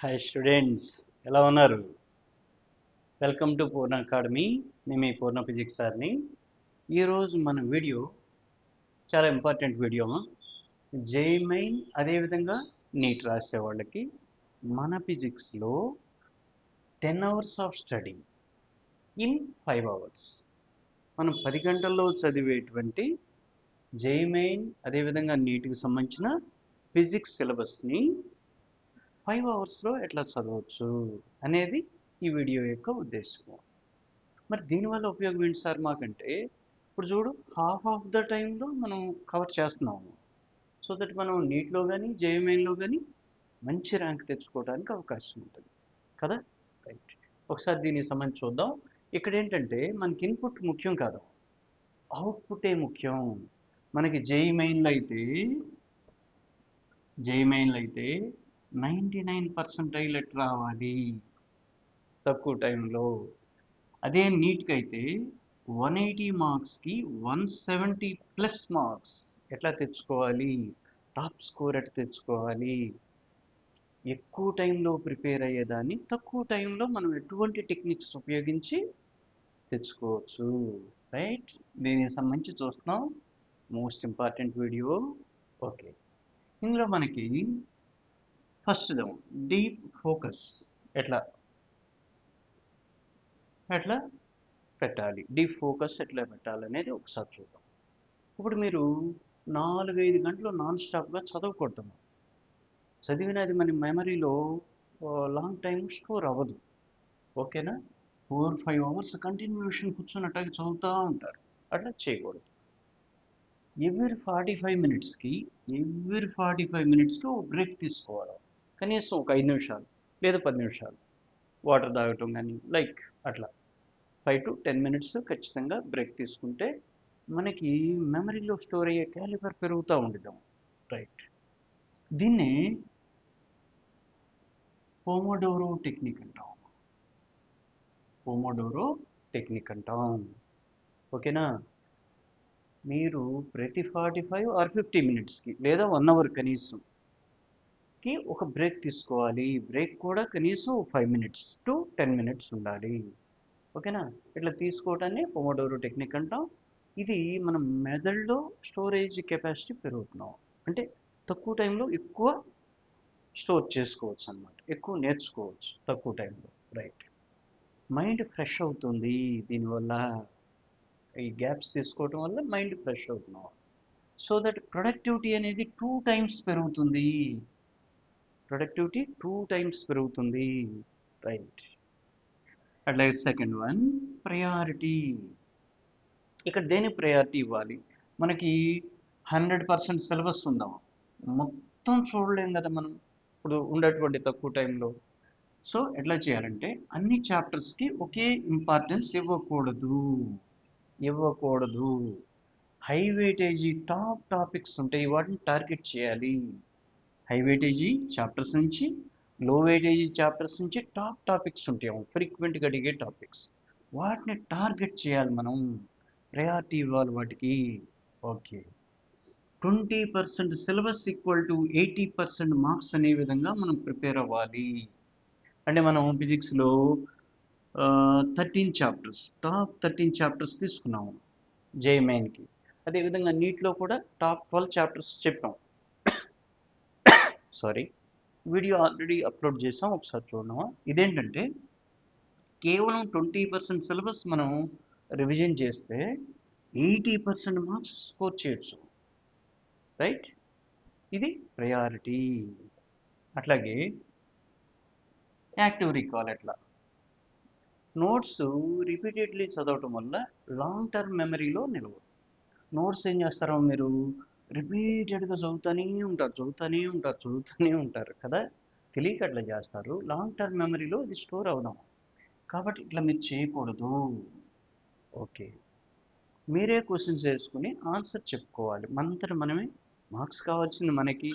Hi students ఎలా ఉన్నారు? Welcome to Purna academy నేను మీ పూర్ణ ఫిజిక్స్ సార్ని. ఈరోజు మన వీడియో చాలా ఇంపార్టెంట్ వీడియో జై మెయిన్ అదేవిధంగా నీట్ రాసే వాళ్ళకి మన ఫిజిక్స్లో ten hours of study in five hours మనం పది గంటల్లో చదివేటువంటి జై మెయిన్ అదేవిధంగా నీట్కి సంబంధించిన ఫిజిక్స్ సిలబస్ని ఫైవ్ అవర్స్లో ఎట్లా చదవచ్చు అనేది ఈ వీడియో యొక్క ఉద్దేశం మరి దీనివల్ల ఉపయోగం ఏంటి సార్ మాకంటే ఇప్పుడు చూడు హాఫ్ ఆఫ్ ద టైంలో మనం కవర్ చేస్తున్నాము. సో దట్ మనం నీట్లో కానీ జేఎంఐన్లో కానీ మంచి ర్యాంక్ తెచ్చుకోవడానికి అవకాశం ఉంటుంది. కదా? రైట్ ఒకసారి దీనికి సంబంధించి చూద్దాం. ఇక్కడ ఏంటంటే మనకి ఇన్పుట్ ముఖ్యం కాదు. అవుట్పుటే ముఖ్యం. మనకి జేఈ మెయిన్లు అయితే జేఈ మెయిన్లు అయితే నైంటీ నైన్ పర్సెంటైల్ రావాలి తక్కువ టైంలో. అదే నీట్కి అయితే వన్ ఎయిటీ మార్క్స్కి వన్ సెవెంటీ ప్లస్ మార్క్స్. ఎట్లా తెచ్చుకోవాలి? టాప్ స్కోర్ ఎట్లా తెచ్చుకోవాలి? ఎక్కువ టైంలో ప్రిపేర్ అయ్యేదాన్ని తక్కువ టైంలో మనం ఎటువంటి టెక్నిక్స్ ఉపయోగించి తెచ్చుకోవచ్చు? రైట్? దీనికి సంబంధించి చూస్తున్నాం. Most important video. ఓకే. ఇందులో మనకి ఫస్ట్ డీప్ ఫోకస్ ఎట్లా? ఎట్లా పెట్టాలి? డీప్ ఫోకస్ ఎట్లా పెట్టాలనేది ఒకసారి చూద్దాం. ఇప్పుడు మీరు నాలుగైదు గంటలు నాన్ స్టాప్గా చదవకూడదు చదివినది మన మెమరీలో లాంగ్ టైం స్టోర్ అవ్వదు. ఓకేనా? ఫోర్ ఫైవ్ అవర్స్ కంటిన్యూషన్ కూర్చున్నట్టుగా చదువుతూ ఉంటారు. అట్లా చేయకూడదు. ఎవ్రీ ఫార్టీ ఫైవ్ మినిట్స్కి ఎవ్రీ ఫార్టీ ఫైవ్ మినిట్స్కి ఒక బ్రేక్ తీసుకోవాలి. కనీసం ఒక ఐదు నిమిషాలు లేదా పది నిమిషాలు వాటర్ తాగటం కానీ లైక్ అట్లా. ఫైవ్ టు టెన్ మినిట్స్ ఖచ్చితంగా బ్రేక్ తీసుకుంటే మనకి మెమరీలో స్టోర్ అయ్యే క్యాలిబర్ పెరుగుతూ ఉండదాం రైట్. దీన్ని పోమోడోరో టెక్నిక్ అంటాం. పోమోడోరో టెక్నిక్ అంటాం. ఓకేనా? మీరు ప్రతి ఫార్టీ ఫైవ్ ఆర్ ఫిఫ్టీ మినిట్స్కి లేదా వన్ అవర్ కనీసం కి ఒక బ్రేక్ తీసుకోవాలి. బ్రేక్ కూడా కనీసం five minutes to ten minutes ఉండాలి. ఓకేనా? ఇట్లా తీసుకోవటాన్ని పొమోడోరో టెక్నిక్ అంటాం. ఇది మనం మెదడులో స్టోరేజ్ కెపాసిటీ పెరుగుతున్నాం. అంటే తక్కువ టైంలో ఎక్కువ స్టోర్ చేసుకోవచ్చు అనమాట ఎక్కువ నేర్చుకోవచ్చు తక్కువ టైంలో రైట్ మైండ్ ఫ్రెష్ అవుతుంది. దీనివల్ల ఈ గ్యాప్స్ తీసుకోవటం వల్ల మైండ్ ఫ్రెష్ అవుతున్నాం. సో దట్ ప్రొడక్టివిటీ అనేది టూ టైమ్స్ పెరుగుతుంది. ప్రొడక్టివిటీ టూ టైమ్స్ పెరుగుతుంది. రైట్. అట్లాగే సెకండ్ వన్ ప్రయారిటీ. ఇక్కడ దేని ప్రయారిటీ ఇవ్వాలి? మనకి హండ్రెడ్ పర్సెంట్ సిలబస్ ఉందాం? మొత్తం చూడలేం కదా మనం. ఇప్పుడు ఉండేటువంటి తక్కువ టైంలో. సో ఎట్లా చేయాలంటే అన్ని చాప్టర్స్కి ఒకే ఇంపార్టెన్స్ ఇవ్వకూడదు. ఇవ్వకూడదు. హై వెయిటేజీ టాప్ టాపిక్స్ ఉంటాయి వాటిని టార్గెట్ చేయాలి. హై వెయిటేజీ చాప్టర్స్ నుంచి లో వెయిటేజీ చాప్టర్స్ నుంచి టాప్ టాపిక్స్ ఉంటాయి. ఫ్రీక్వెంట్గా అడిగే టాపిక్స్. వాటిని టార్గెట్ చేయాలి మనం. ప్రయారిటీ ఇవ్వాలి వాటికి. Okay. Twenty percent syllabus equal to eighty percent marks అనే విధంగా మనం ప్రిపేర్ అవ్వాలి. అంటే మనం ఫిజిక్స్లో thirteen chapters top thirteen chapters తీసుకున్నాము జే మెయిన్కి అదేవిధంగా నీట్లో కూడా టాప్ ట్వెల్వ్ చాప్టర్స్ చెప్పాం. సారీ వీడియో ఆల్రెడీ అప్లోడ్ చేసాం ఒకసారి చూడమా ఇదేంటంటే కేవలం ట్వంటీ పర్సెంట్ సిలబస్ మనం రివిజన్ చేస్తే ఎయిటీ పర్సెంట్ మార్క్స్ స్కోర్ చేయొచ్చు. రైట్ ఇది ప్రయారిటీ అట్లాగే యాక్టివ్ రికాల్ ఎట్లా? నోట్స్ రిపీటెడ్లీ చదవటం వల్ల లాంగ్ టర్మ్ మెమరీలో నిలవదు నోట్స్ ఏం చేస్తారో మీరు రిపీటెడ్గా చదువుతూనే ఉంటారు చదువుతూనే ఉంటారు చదువుతూనే ఉంటారు కదా? తెలియక అట్లా చేస్తారు. లాంగ్ టర్మ్ మెమరీలో ఇది స్టోర్ అవుదాం కాబట్టి ఇట్లా మీరు చేయకూడదు. ఓకే. మీరే క్వశ్చన్స్ వేసుకుని ఆన్సర్ చెప్పుకోవాలి. మనంతట మనమే మార్క్స్ కావాల్సింది మనకి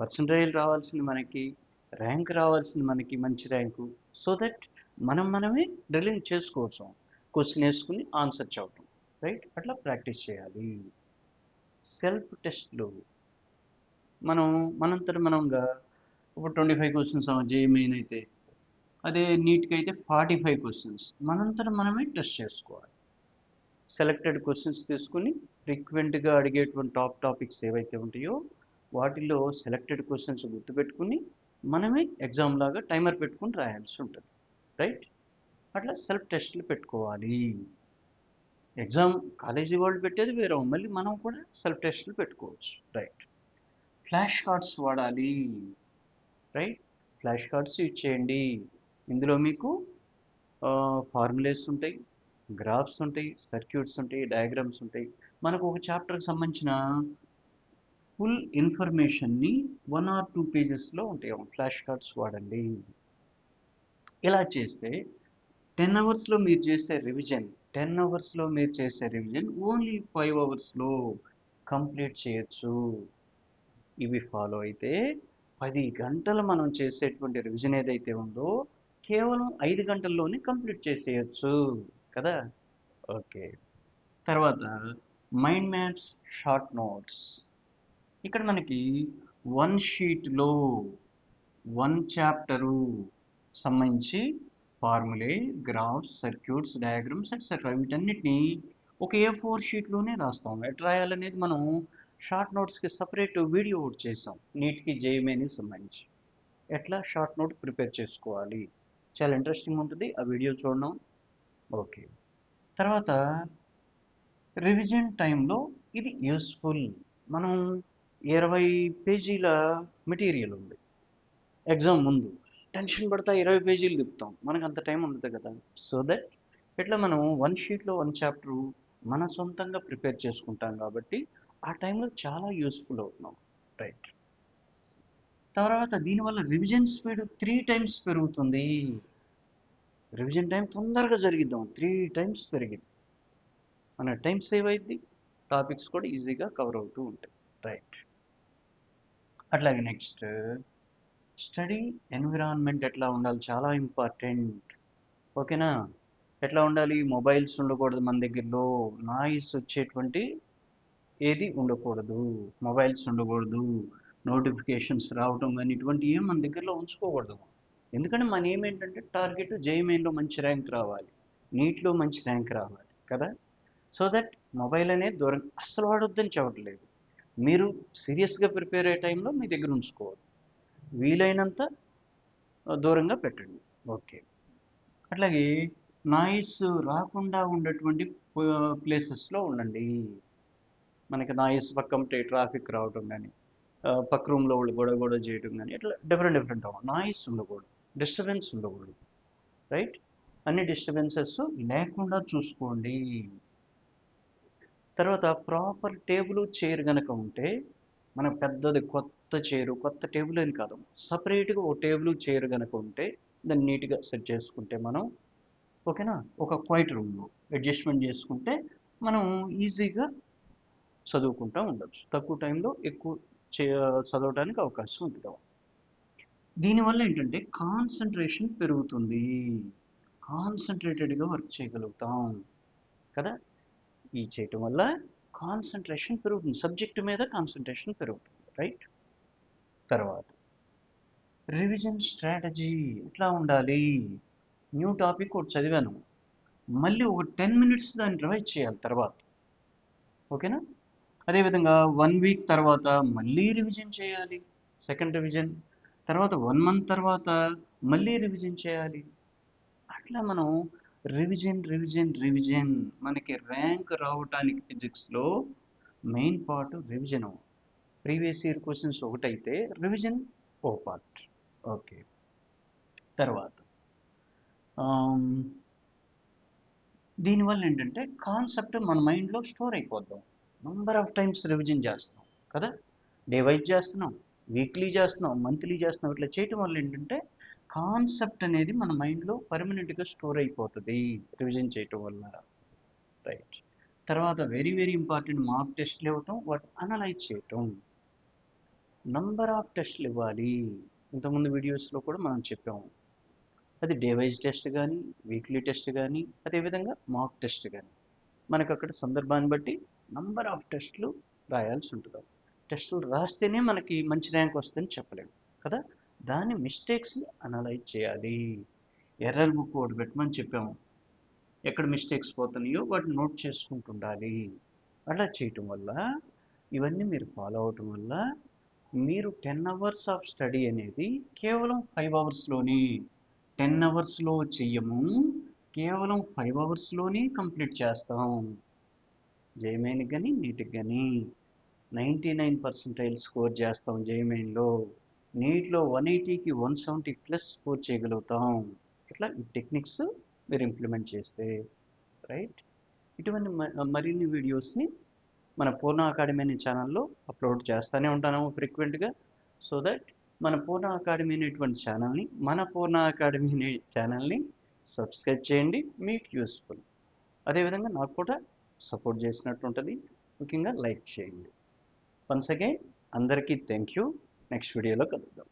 పర్సంటేజ్ రావాల్సింది మనకి ర్యాంక్ రావాల్సింది మనకి మంచి ర్యాంకు సో దట్ మనం మనమే డ్రిల్లింగ్ చేసుకోవచ్చు. క్వశ్చన్ వేసుకుని ఆన్సర్ చెప్పడం రైట్ అట్లా ప్రాక్టీస్ చేయాలి. సెల్ఫ్ టెస్ట్లు. మనం మనంతట మనంగా ఇప్పుడు twenty five questions JEE main అయితే అదే నీట్కి అయితే ఫార్టీ ఫైవ్ క్వశ్చన్స్ మనంతటా మనమే టెస్ట్ చేసుకోవాలి. సెలెక్టెడ్ క్వశ్చన్స్ తీసుకుని ఫ్రీక్వెంట్గా అడిగేటువంటి టాప్ టాపిక్స్ ఏవైతే ఉంటాయో వాటిలో సెలెక్టెడ్ క్వశ్చన్స్ గుర్తుపెట్టుకుని మనమే ఎగ్జామ్ లాగా టైమర్ పెట్టుకుని రాయాల్సి ఉంటుంది. రైట్? అట్లా సెల్ఫ్ టెస్ట్లు పెట్టుకోవాలి. ఎగ్జామ్ కాలేజీ వాళ్ళు పెట్టేది వేరే మళ్ళీ మనం కూడా సెల్ఫ్ టెస్ట్లు పెట్టుకోవచ్చు. రైట్. ఫ్లాష్ కార్డ్స్ వాడాలి. రైట్. ఫ్లాష్ కార్డ్స్ యూజ్ చేయండి. ఇందులో మీకు ఫార్ములేస్ ఉంటాయి గ్రాఫ్స్ ఉంటాయి సర్క్యూట్స్ ఉంటాయి డయాగ్రామ్స్ ఉంటాయి. మనకు ఒక చాప్టర్కి సంబంధించిన ఫుల్ ఇన్ఫర్మేషన్ని వన్ ఆర్ టూ పేజెస్లో ఉంటాయి. ఫ్లాష్ కార్డ్స్ వాడండి. ఇలా చేస్తే టెన్ అవర్స్లో మీరు చేసే రివిజన్ టెన్ అవర్స్లో మీరు చేసే రివిజన్ ఓన్లీ ఫైవ్ అవర్స్లో కంప్లీట్ చేయొచ్చు. ఇవి ఫాలో అయితే పది గంటలు మనం చేసేటువంటి రివిజన్ ఏదైతే ఉందో కేవలం ఐదు గంటల్లోనే కంప్లీట్ చేసేయచ్చు. కదా? ఓకే. తర్వాత మైండ్ మ్యాప్స్ షార్ట్ నోట్స్. ఇక్కడ మనకి వన్ షీట్లో వన్ చాప్టరు సంబంధించి formulae graphs circuits diagrams etcetera వీటన్నిటిని ఒక ఏ ఫోర్ షీట్లోనే రాస్తాం ఎట్లా రాయాలనేది మనం షార్ట్ నోట్స్కి సపరేట్ వీడియో ఒకటి చేసాం. నీట్కి జేఎంఏని సంబంధించి. ఎట్లా షార్ట్ నోట్ ప్రిపేర్ చేసుకోవాలి? చాలా ఇంట్రెస్టింగ్ ఉంటుంది. ఆ వీడియో చూడడం. ఓకే తర్వాత రివిజన్ టైంలో ఇది యూస్ఫుల్ మనం ఇరవై పేజీల మెటీరియల్ ఉంది. ఎగ్జామ్ ముందు. టెన్షన్ పడతా ఇరవై పేజీలు తిప్పుతాం. మనకు అంత టైం ఉండదు కదా. సో దట్ ఇట్లా మనం వన్ షీట్లో వన్ చాప్టర్ మన సొంతంగా ప్రిపేర్ చేసుకుంటాం కాబట్టి ఆ టైంలో చాలా యూస్ఫుల్ అవుతున్నాం. రైట్. తర్వాత దీనివల్ల రివిజన్ స్పీడ్ త్రీ టైమ్స్ పెరుగుతుంది. రివిజన్ టైం తొందరగా జరిగిద్దాం. త్రీ టైమ్స్ పెరిగింది. మన టైం సేవ్ అయింది టాపిక్స్ కూడా ఈజీగా కవర్ అవుతూ ఉంటాయి. రైట్. అట్లాగే నెక్స్ట్ స్టడీ ఎన్విరాన్మెంట్ ఎట్లా ఉండాలి చాలా ఇంపార్టెంట్. ఓకేనా? ఎట్లా ఉండాలి? మొబైల్స్ ఉండకూడదు మన దగ్గరలో. నాయిస్ వచ్చేటువంటి ఏది ఉండకూడదు. మొబైల్స్ ఉండకూడదు. నోటిఫికేషన్స్ రావటం కానీ ఇటువంటి ఏం మన దగ్గరలో ఉంచుకోకూడదు. ఎందుకంటే మన ఏమేంటంటే ఏంటంటే టార్గెట్ జేఎంఏలో మంచి ర్యాంక్ రావాలి. నీట్లో మంచి ర్యాంక్ రావాలి. కదా? సో దట్ మొబైల్ అనేది దూరం అస్సలు వాడొద్దని చెప్పట్లేదు. మీరు సీరియస్గా ప్రిపేర్ అయ్యే టైంలో మీ దగ్గర ఉంచుకోవద్దు. వీలైనంత దూరంగా పెట్టండి. ఓకే. అట్లాగే నాయిస్ రాకుండా ఉండేటువంటి ప్లేసెస్లో ఉండండి. మనకి నాయిస్ పక్కంటే ట్రాఫిక్ రావటం కానీ పక్క రూమ్లో వాళ్ళు గొడవ గొడవ చేయటం కానీ ఇట్లా డిఫరెంట్ డిఫరెంట్ నాయిస్ ఉండకూడదు డిస్టర్బెన్స్ ఉండకూడదు. రైట్? అన్ని డిస్టర్బెన్సెస్ లేకుండా చూసుకోండి. తర్వాత ప్రాపర్ టేబుల్ చైర్ కనుక ఉంటే మన పెద్దది కొత్త కొత్త చైరు కొత్త టేబుల్ అని కాదు. సపరేట్గా ఒక టేబుల్ చైర్ కనుక ఉంటే దాన్ని నీట్గా సెట్ చేసుకుంటే మనం ఓకేనా? ఒక క్వైట్ రూమ్లో అడ్జస్ట్మెంట్ చేసుకుంటే మనం ఈజీగా చదువుకుంటూ ఉండొచ్చు. తక్కువ టైంలో ఎక్కువ చే చదవడానికి అవకాశం ఉంటుంది దీనివల్ల ఏంటంటే కాన్సన్ట్రేషన్ పెరుగుతుంది. కాన్సన్ట్రేటెడ్గా వర్క్ చేయగలుగుతాం కదా. ఈ చేయటం వల్ల కాన్సన్ట్రేషన్ పెరుగుతుంది. సబ్జెక్ట్ మీద కాన్సన్ట్రేషన్ పెరుగుతుంది రైట్? తర్వాత. రివిజన్ స్ట్రాటజీ ఎట్లా ఉండాలి? న్యూ టాపిక్ ఒకటి చదివాను. మళ్ళీ ఒక టెన్ మినిట్స్ దాన్ని రివైజ్ చేయాలి తర్వాత. ఓకేనా? అదేవిధంగా వన్ వీక్ తర్వాత మళ్ళీ రివిజన్ చేయాలి. సెకండ్ రివిజన్ తర్వాత వన్ మంత్ తర్వాత మళ్ళీ రివిజన్ చేయాలి. అట్లా మనం రివిజన్ రివిజన్ రివిజన్ మనకి ర్యాంక్ రావటానికి ఫిజిక్స్లో main part revision previous year questions ఒకటైతే రివిజన్ ఓ పార్ట్. ఓకే. తర్వాత దీనివల్ల ఏంటంటే కాన్సెప్ట్ మన మైండ్లో స్టోర్ అయిపోద్దాం. నంబర్ ఆఫ్ టైమ్స్ రివిజన్ చేస్తున్నాం కదా? డే వైజ్ చేస్తున్నాం వీక్లీ చేస్తున్నాం మంత్లీ చేస్తున్నాం ఇట్లా చేయటం వల్ల ఏంటంటే కాన్సెప్ట్ అనేది మన మైండ్లో పర్మనెంట్గా స్టోర్ అయిపోతుంది రివిజన్ చేయటం వల్ల. రైట్. తర్వాత వెరీ వెరీ ఇంపార్టెంట్ మార్క్ టెస్ట్లు ఇవ్వటం వాటి అనలైజ్ చేయటం. నంబర్ ఆఫ్ టెస్ట్లు ఇవ్వాలి. ఇంతకుముందు వీడియోస్లో కూడా మనం చెప్పాము. అది డే వైజ్ టెస్ట్ కానీ వీక్లీ టెస్ట్ కానీ అదేవిధంగా మాక్ టెస్ట్ కానీ మనకు అక్కడ సందర్భాన్ని బట్టి నంబర్ ఆఫ్ టెస్ట్లు రాయాల్సి ఉంటుంది. టెస్టులు రాస్తేనే మనకి మంచి ర్యాంక్ వస్తుందని చెప్పలేము కదా? దాని మిస్టేక్స్ని అనలైజ్ చేయాలి. ఎర్రర్ బుక్ ఒకటి పెట్టమని చెప్పాము. ఎక్కడ మిస్టేక్స్ పోతున్నాయో వాటిని నోట్ చేసుకుంటుండాలి అలా చేయటం వల్ల ఇవన్నీ మీరు ఫాలో అవటం వల్ల మీరు టెన్ అవర్స్ ఆఫ్ స్టడీ అనేది కేవలం ఫైవ్ అవర్స్లోనే టెన్ అవర్స్లో చెయ్యము కేవలం ఫైవ్ అవర్స్లోనే కంప్లీట్ చేస్తాం. జేమెయిన్కి కానీ నీట్కి కానీ నైంటీ నైన్ పర్సెంటైల్ స్కోర్ చేస్తాం జేమెయిన్లో నీట్లో వన్ ఎయిటీకి వన్ సెవెంటీ ప్లస్ స్కోర్ చేయగలుగుతాం. ఇట్లా ఈ టెక్నిక్స్ మీరు ఇంప్లిమెంట్ చేస్తే రైట్ ఇటువంటి మ- మరిన్ని వీడియోస్ని మన పూర్ణ అకాడమీ అనే ఛానల్లో అప్లోడ్ చేస్తూనే ఉంటాను ఫ్రీక్వెంట్గా. సో దట్ మన పూర్ణ అకాడమీ అనేటువంటి ఛానల్ని మన పూర్ణ అకాడమీ అనే ఛానల్ని సబ్స్క్రైబ్ చేయండి. మీకు యూస్ఫుల్. అదేవిధంగా నాకు కూడా సపోర్ట్ చేసినట్టు ఉంటుంది. ముఖ్యంగా లైక్ చేయండి. వన్స్ అగైన్ అందరికీ థ్యాంక్ యూ నెక్స్ట్ వీడియోలో కలుద్దాం.